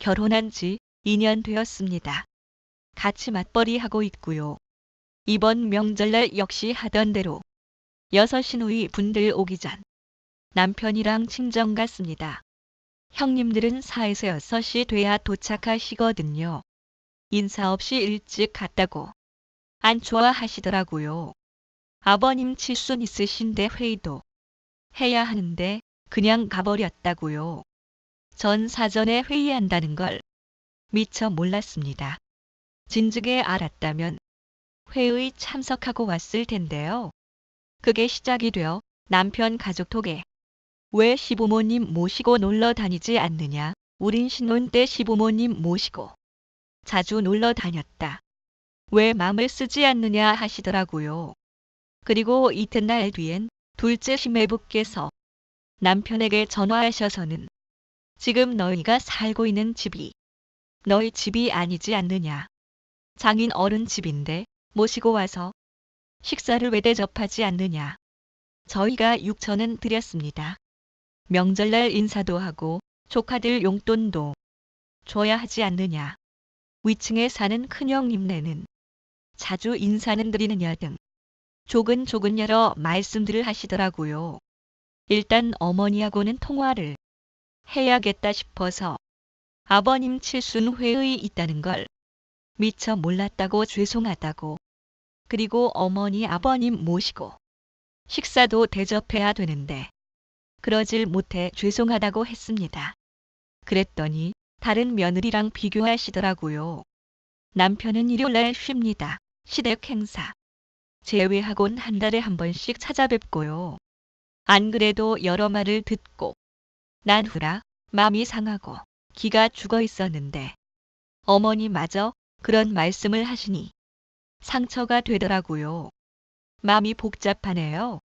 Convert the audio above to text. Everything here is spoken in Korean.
결혼한 지 2년 되었습니다. 같이 맞벌이 하고 있고요. 이번 명절날 역시 하던 대로 여섯 시누이 분들 오기 전 남편이랑 친정 갔습니다. 형님들은 4에서 6시 돼야 도착하시거든요. 인사 없이 일찍 갔다고 안 좋아하시더라고요. 아버님 칠순 있으신데 회의도 해야 하는데 그냥 가버렸다고요. 전 사전에 회의한다는 걸 미처 몰랐습니다. 진즉에 알았다면 회의 참석하고 왔을 텐데요. 그게 시작이 되어 남편 가족톡에 왜 시부모님 모시고 놀러 다니지 않느냐? 우린 신혼 때 시부모님 모시고 자주 놀러 다녔다. 왜 마음을 쓰지 않느냐 하시더라고요. 그리고 이튿날 뒤엔 둘째 시매부께서 남편에게 전화하셔서는 지금 너희가 살고 있는 집이 너희 집이 아니지 않느냐. 장인 어른 집인데 모시고 와서 식사를 왜 대접하지 않느냐. 저희가 6천은 드렸습니다. 명절날 인사도 하고 조카들 용돈도 줘야 하지 않느냐. 위층에 사는 큰형님네는 자주 인사는 드리느냐 등 조근조근 여러 말씀들을 하시더라고요. 일단 어머니하고는 통화를 해야겠다 싶어서 아버님 칠순 회의 있다는 걸 미처 몰랐다고 죄송하다고 그리고 어머니 아버님 모시고 식사도 대접해야 되는데 그러질 못해 죄송하다고 했습니다. 그랬더니 다른 며느리랑 비교하시더라고요. 남편은 일요일날 쉽니다. 시댁 행사. 제외하곤 한 달에 한 번씩 찾아뵙고요. 안 그래도 여러 말을 듣고 난 후라 마음이 상하고 기가 죽어 있었는데 어머니마저 그런 말씀을 하시니 상처가 되더라고요. 마음이 복잡하네요.